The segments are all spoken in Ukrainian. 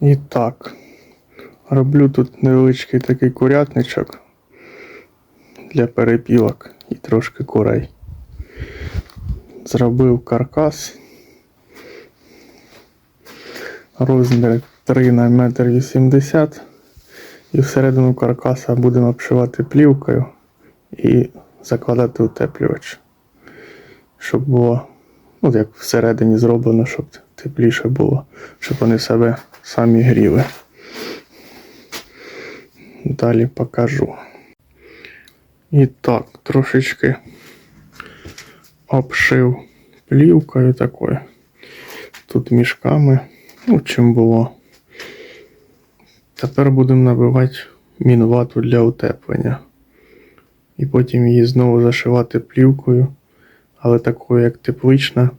І так, роблю тут невеличкий такий курятничок для перепілок і трошки курей. Зробив каркас. Розмір 3 на 1,80 м. І всередину каркаса будемо обшивати плівкою і закладати утеплювач. Щоб було, ну як всередині зроблено, щоб тепліше було, щоб вони себе самі гріли. Далі покажу. І так, трошечки обшив плівкою такою. Тут мішками, ну, чим було. Тепер будемо набивати мінвату для утеплення. І потім її знову зашивати плівкою, але такою як теплична,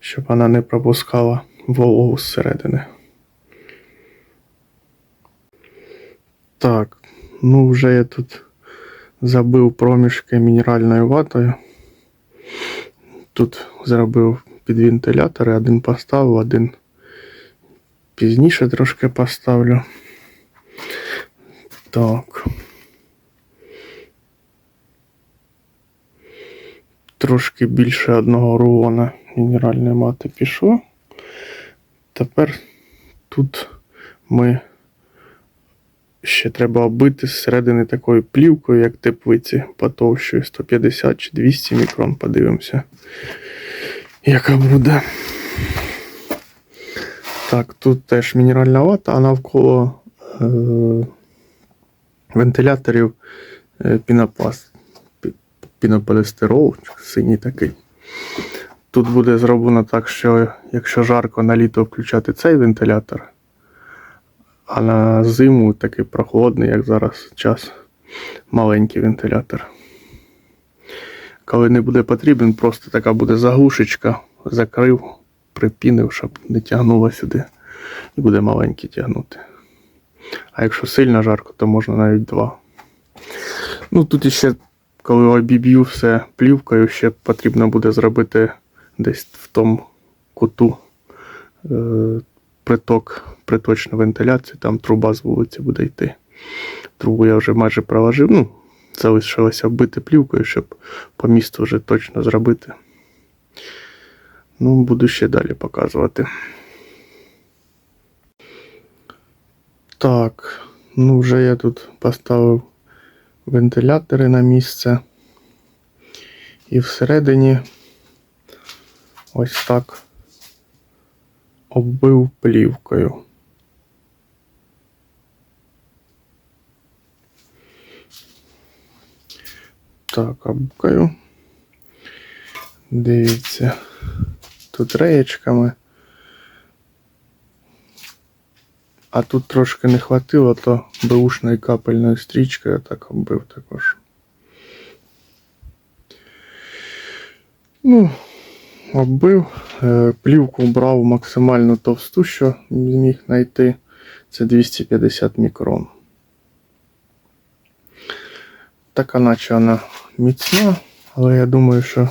щоб вона не пропускала вологу зсередини. Так, ну вже я тут забив проміжки мінеральною ватою. Тут зробив під вентилятори, один поставив, один пізніше трошки поставлю. Так. Трошки більше одного рулона мінеральної мати пішло. Тепер тут ми ще треба оббити зсередини такою плівкою, як теплиці, потовщою 150 чи 200 мікрон. Подивимося, яка буде. Так, тут теж мінеральна вата, а навколо е- вентиляторів е- пінопласт. Пінополістирол, синій такий. Тут буде зроблено так, що якщо жарко на літо включати цей вентилятор, а на зиму такий прохолодний, як зараз час, маленький вентилятор. Коли не буде потрібен, просто така буде заглушечка, закрив, припінив, щоб не тягнуло сюди. І буде маленький тягнути. А якщо сильно жарко, то можна навіть два. Ну тут іще, коли обіб'ю все плівкою, ще потрібно буде зробити десь в тому куту е, приток, приточну вентиляцію, там труба з вулиці буде йти. Трубу я вже майже проложив. Ну, залишилося вбити плівкою, щоб по місту вже точно зробити. Ну, буду ще далі показувати. Так, ну вже я тут поставив вентилятори на місце. І всередині ось так оббив плівкою. Так, оббкаю. Дивіться, тут реєчками. А тут трошки не хватило, то беушною капельною стрічкою я так оббив також. Ну, оббив. Е, Плівку брав максимально товсту, що зміг знайти. Це 250 мікрон. Така наче вона міцна, але я думаю, що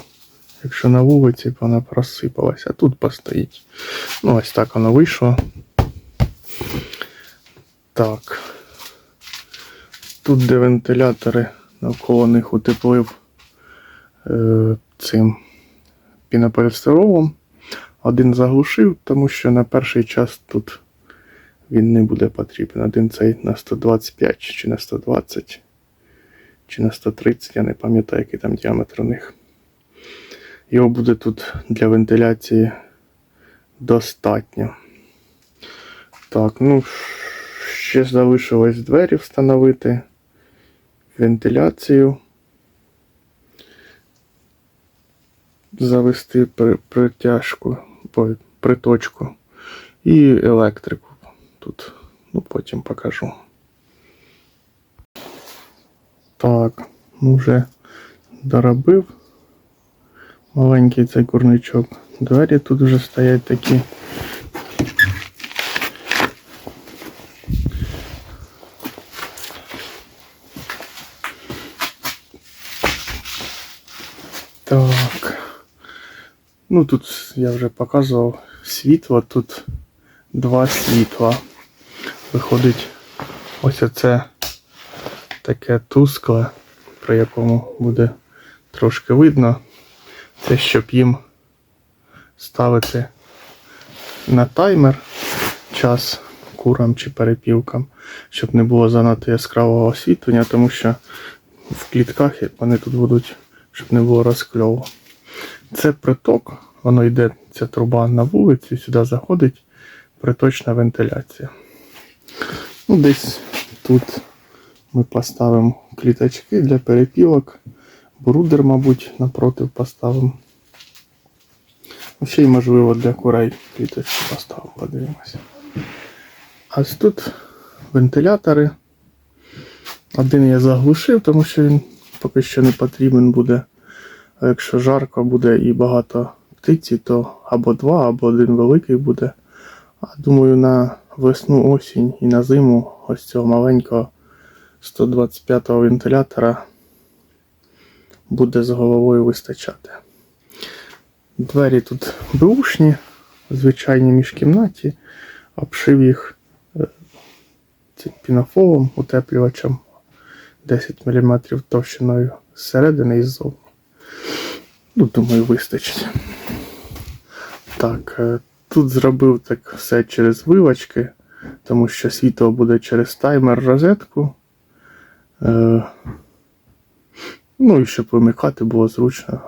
якщо на вулиці, то вона просипалася, а тут постоїть. Ну, ось так воно вийшло. Так. Тут де вентилятори навколо них утеплив е, цим пінополістиролом. Один заглушив, тому що на перший час тут він не буде потрібен. Один цей на 125 чи на 120 чи на 130, я не пам'ятаю, який там діаметр у них. Його буде тут для вентиляції достатньо. Так, ну, ще залишилось двері встановити, вентиляцію. Завести притяжку, приточку і електрику. Тут, ну потім покажу. Так, ну вже доробив маленький цей курничок. Двері тут вже стоять такі. Так. Ну тут я вже показував світло, тут два світла. Виходить, ось оце таке тускле, при якому буде трошки видно. Це щоб їм ставити на таймер час курам чи перепілкам, щоб не було занадто яскравого освітлення, тому що в клітках вони тут будуть, щоб не було розкльову. Це приток, воно йде, ця труба на вулицю, сюди заходить приточна вентиляція. Ну, десь тут ми поставимо кліточки для перепілок. Брудер, мабуть, напротив поставимо. Ну, Ще й можливо для курей кліточки поставимо, подивимося. А ось тут вентилятори. Один я заглушив, тому що він поки що не потрібен буде. А якщо жарко буде і багато птиці, то або два, або один великий буде. А думаю, на весну, осінь і на зиму ось цього маленького 125-го вентилятора буде з головою вистачати. Двері тут беушні, звичайні міжкімнаті, обшив їх е, цим пінофолом, утеплювачем 10 мм товщиною зсередини і ззовні. Ну, думаю, вистачить. Так, е, тут зробив так все через вилочки, тому що світло буде через таймер розетку. Е, Ну і щоб вимикати було зручно,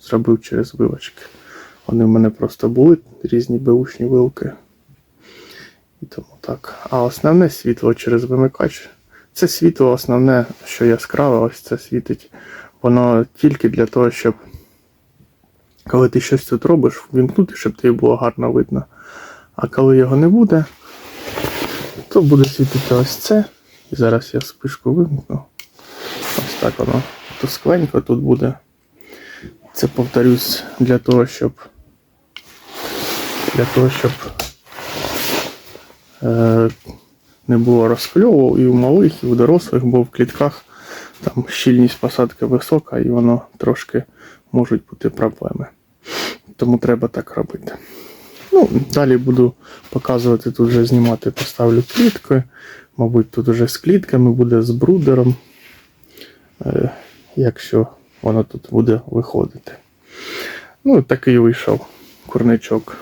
зробив через вилочки. Вони в мене просто були різні беушні вилки. І тому так. А основне світло через вимикач. Це світло основне, що яскраве, ось це світить. Воно тільки для того, щоб коли ти щось тут робиш, вімкнути, щоб тобі було гарно видно. А коли його не буде, то буде світити ось це. І зараз я спишку вимкну. Ось так воно тускленько тут буде. Це повторюсь для того, щоб для того, щоб е, не було розкльову і у малих, і у дорослих, бо в клітках там щільність посадки висока і воно трошки можуть бути проблеми. Тому треба так робити. Ну, далі буду показувати, тут вже знімати, поставлю клітки. Мабуть, тут вже з клітками буде з брудером, е, якщо воно тут буде виходити. Ну, такий вийшов курничок.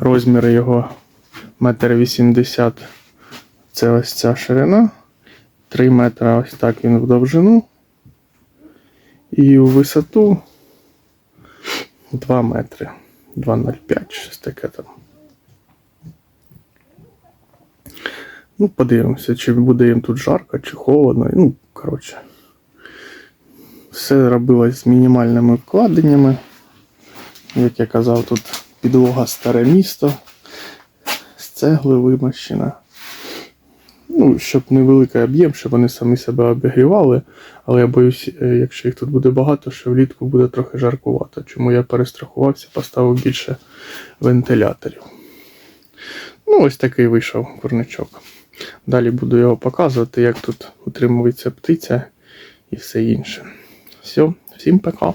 Розміри його 1,80 м. Це ось ця ширина. 3 метри ось так він в довжину. І у висоту 2 метри. 2,05, щось таке там. Ну, подивимося, чи буде їм тут жарко, чи холодно. Ну, коротше. Все робилось з мінімальними вкладеннями. Як я казав, тут підлога старе місто, з цегли вимощена. Ну, щоб невеликий об'єм, щоб вони самі себе обігрівали. Але я боюсь, е, якщо їх тут буде багато, що влітку буде трохи жаркувато. Чому я перестрахувався, поставив більше вентиляторів. Ну, ось такий вийшов курничок. Далі буду його показувати, як тут утримується птиця і все інше. Все, всім пока.